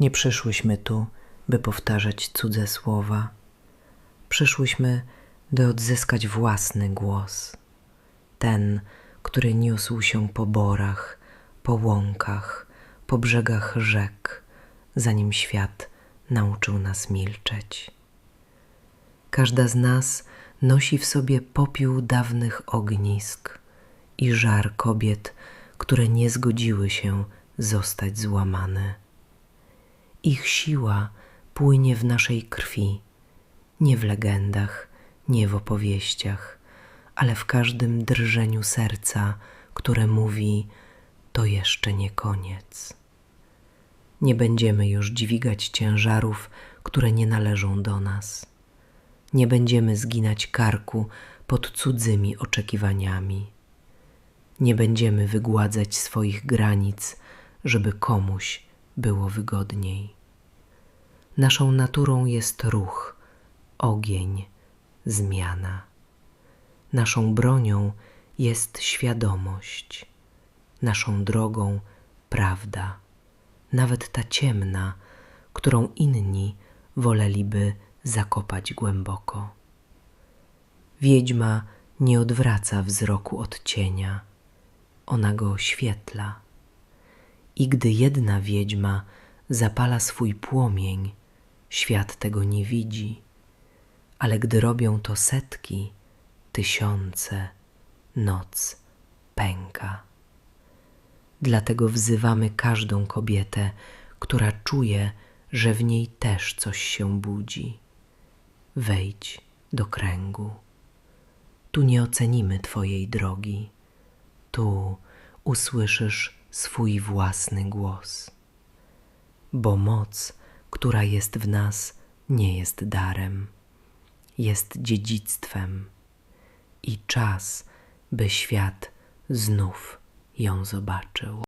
Nie przyszłyśmy tu, by powtarzać cudze słowa. Przyszłyśmy, by odzyskać własny głos. Ten, który niósł się po borach, po łąkach, po brzegach rzek, zanim świat nauczył nas milczeć. Każda z nas nosi w sobie popiół dawnych ognisk i żar kobiet, które nie zgodziły się zostać złamane. Ich siła płynie w naszej krwi, nie w legendach, nie w opowieściach, ale w każdym drżeniu serca, które mówi: To jeszcze nie koniec. Nie będziemy już dźwigać ciężarów, które nie należą do nas. Nie będziemy zginać karku pod cudzymi oczekiwaniami. Nie będziemy wygładzać swoich granic, żeby komuś było wygodniej. Naszą naturą jest ruch, ogień, zmiana. Naszą bronią jest świadomość, naszą drogą prawda, nawet ta ciemna, którą inni woleliby zakopać głęboko. Wiedźma nie odwraca wzroku od cienia, ona go oświetla. I gdy jedna wiedźma zapala swój płomień, świat tego nie widzi, ale gdy robią to setki, tysiące, noc pęka. Dlatego wzywamy każdą kobietę, która czuje, że w niej też coś się budzi. Wejdź do kręgu. Tu nie ocenimy Twojej drogi. Tu usłyszysz swój własny głos. Bo moc, która jest w nas, nie jest darem, jest dziedzictwem i czas, by świat znów ją zobaczył.